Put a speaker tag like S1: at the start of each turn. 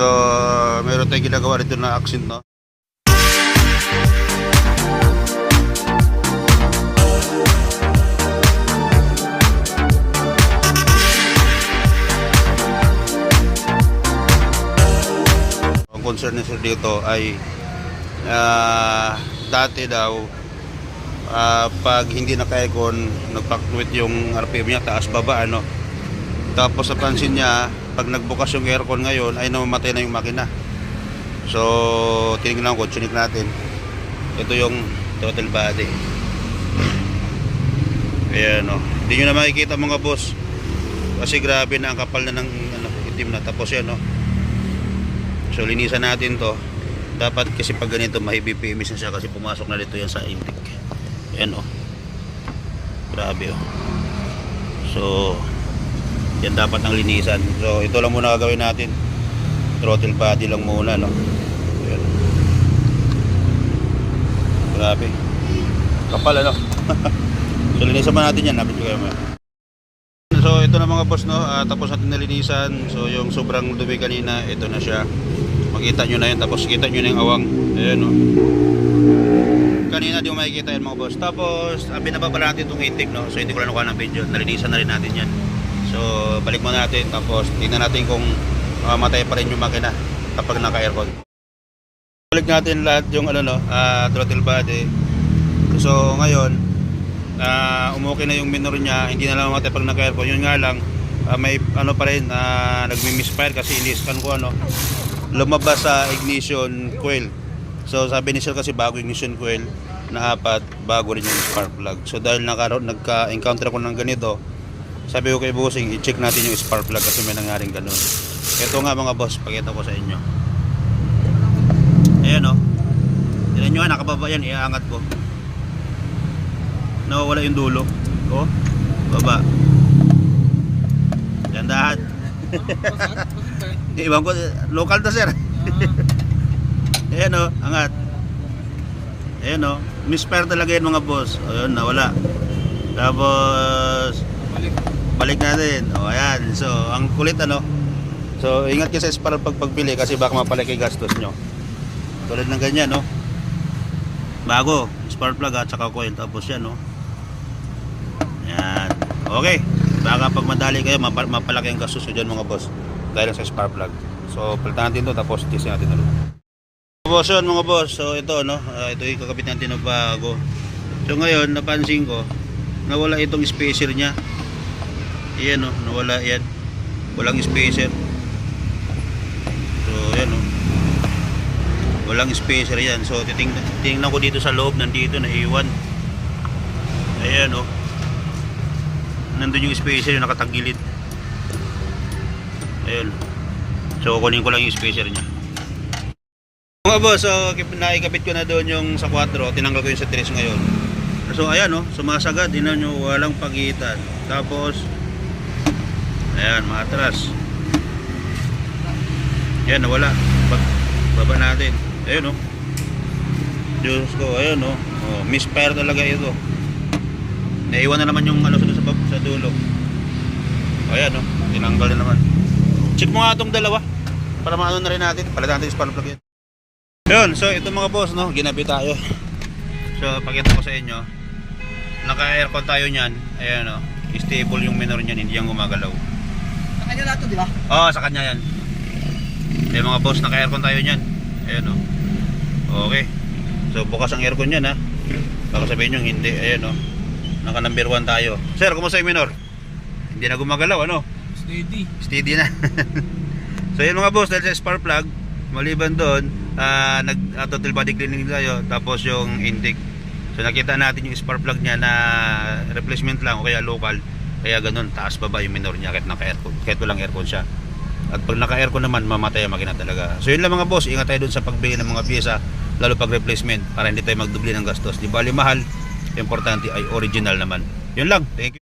S1: So, meron tayong ginagawa dito na accent, no? Ang concern ni sir dito ay ah, dati daw ah, pag hindi naka-aircon nagpa-fluid yung RPM niya taas baba ano tapos napansin niya pag nagbukas yung aircon ngayon ay namamatay na yung makina so tinignan ko chinik natin ito yung total body ayan o hindi nyo na makikita mga boss kasi grabe na ang kapal na ng ano, itim na tapos yan o So linisan natin to. Dapat kasi pag ganito may BPMS na siya kasi pumasok na dito yan sa intake. Ayan oh. Grabe oh. So yan dapat ang linisan. So ito lang muna gagawin natin. Throttle body lang muna no. Ayan. Grabe. Kapal ano. so linisan pa natin yan. Napit ko kayo mga. So ito na mga boss no, Ah, tapos natin nalinisan. So yung sobrang dumi kanina, ito na siya. Makita nyo na yun, tapos kita nyo na yung awang. Ayan no. Kanina di mo makikita yan mga boss. Tapos ah, binababa natin itong intake no. So hindi ko lang nakuha ng video. Nalinisan na rin natin yan. So balik mo natin, tapos tingnan natin kung ah, matay pa rin yung makina kapag naka-aircon. Balik natin lahat yung ano no, ah, throttle body. So ngayon, na umukay na yung minor niya, hindi na lang mamatay pag naka-aircon. Yun nga lang, ah, may ano pa rin, uh, nagmi-misfire kasi ini-scan ko ano, lumabas sa ignition coil. So sabi ni Sir kasi bago ignition coil na apat, bago rin yung spark plug. So dahil nagka-encounter ako ng ganito, sabi ko kay Bossing, i-check natin yung spark plug kasi may nangyaring ganun. Ito nga mga boss, pakita ko sa inyo. Ayan o. Oh. Tignan nyo nakababa yan, iaangat ko nawawala yung dulo oh baba gandahan iwan ko local to sir ayan o angat ayan o misfire talaga yan mga boss o yun nawala tapos balik natin o ayan so ang kulit ano so ingat kayo sa spiral pag pagbili kasi baka mapalaki gastos nyo tulad ng ganyan no bago spark plug at saka coil tapos yan no yan. Okay. Baka pag madali kayo, mapa- mapalaki ang gastos nyo dyan mga boss. Dahil sa spark plug. So, palitan natin to tapos tisin natin ulit. Boss yun mga boss. So, ito no. ah, ito yung kakabit natin ng bago. So, ngayon, napansin ko, nawala itong spacer niya. Iyan no. Nawala yan. Walang spacer. So, yan no. Walang spacer yan. So, titingnan, titingnan ko dito sa loob. Nandito, naiwan. Ayan no nandun yung spacer yung nakatagilid ayun so kunin ko lang yung spacer nya mga boss so naikabit ko na doon yung sa 4 tinanggal ko yung sa 3 ngayon so ayan oh sumasagad tinan nyo walang pagitan tapos ayan maatras ayan nawala. Baba natin. Ayun oh. Diyos ko ayun oh, oh misfire talaga ito. Naiwan na naman yung ano sa, sa, sa dulo. O ayan o tinanggal na naman. Check mo nga itong dalawa. Para maano na rin natin. Palitan natin yung spark plug yan. Yun so ito mga boss no? Ginabi tayo. So pakita ko sa inyo. Naka aircon tayo nyan ayan o stable yung minor nyan hindi yan gumagalaw
S2: kanya lahat to, di ba?
S1: oo sa kanya yan. Ayan mga boss naka aircon tayo nyan ayan o okay. So bukas ang aircon yan ha? Baka sabihin nyo hindi. Ayan o naka number 1 tayo. Sir kumusta yung minor? Hindi na gumagalaw ano?
S2: Steady.
S1: steady na. So yun mga boss dahil sa spark plug maliban doon ah, nag uh, total body cleaning tayo tapos yung intake. So nakita natin yung spark plug niya na replacement lang o kaya local kaya ganun taas baba yung minor niya kahit naka aircon kahit walang aircon siya. At pag naka aircon naman mamatay ang makina talaga. So yun lang mga boss ingat tayo doon sa pagbili ng mga pyesa lalo pag replacement para hindi tayo magdubli ng gastos. Di bali mahal importante ay original naman. Yun lang. Thank you